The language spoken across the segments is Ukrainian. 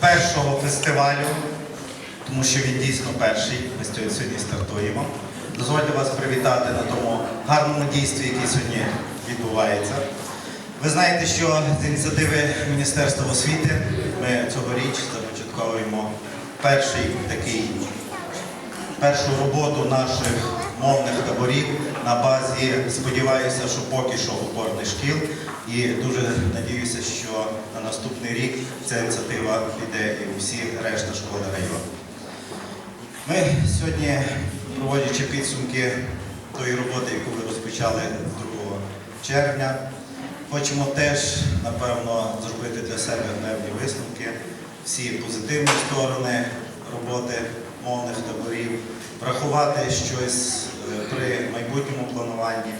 першого фестивалю, тому що він дійсно перший. Ми сьогодні стартуємо. Дозвольте вас привітати на тому гарному дійстві, яке сьогодні відбувається. Ви знаєте, що з ініціативи Міністерства освіти ми цьогоріч започатковуємо перший такий першу роботу наших мовних таборів на базі, сподіваюся, що поки що опорних шкіл. І дуже надіюся, що на наступний рік ця ініціатива піде і всі решта школи району. Ми сьогодні, проводячи підсумки тої роботи, яку ви розпочали 2 червня, хочемо теж, напевно, зробити для себе певні висновки, всі позитивні сторони роботи мовних таборів, врахувати щось е, при майбутньому плануванні.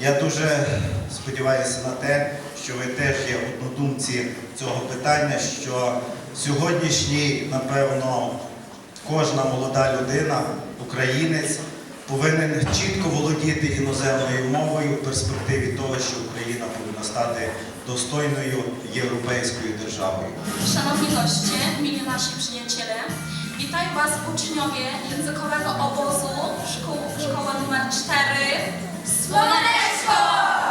Я дуже сподіваюся на те, що ви теж є однодумці цього питання, що сьогоднішній, напевно, кожна молода людина, українець, повинен чітко володіти іноземною мовою в перспективі того, що Україна повинна стати достойною європейською державою. Szanowni goście, mili nasi przyjaciele, witają Was uczniowie językowego obozu szkół, szkoła numer 4 Słoneczko!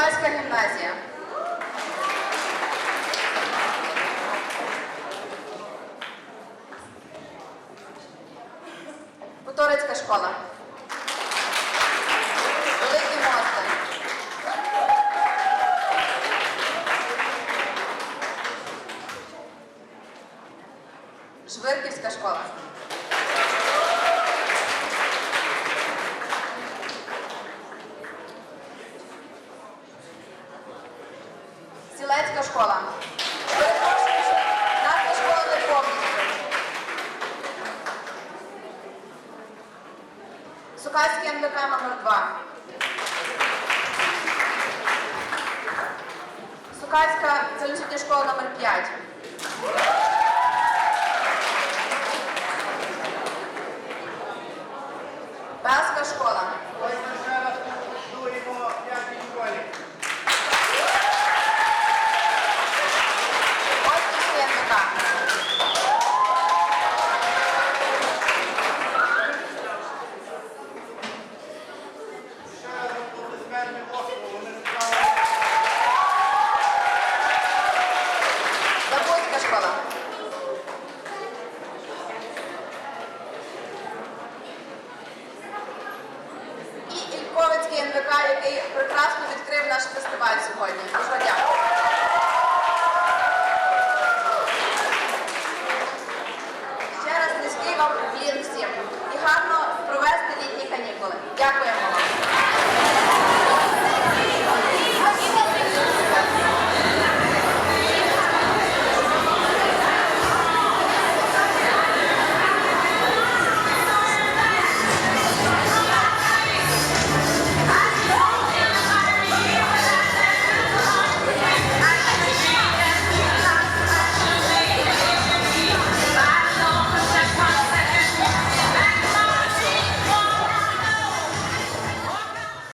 Карпатська гімназія. 2. Сукацька залізня школа номер 5. Белська школа. Петра, який прекрасно відкрив наш фестиваль сьогодні. Дуже дякую.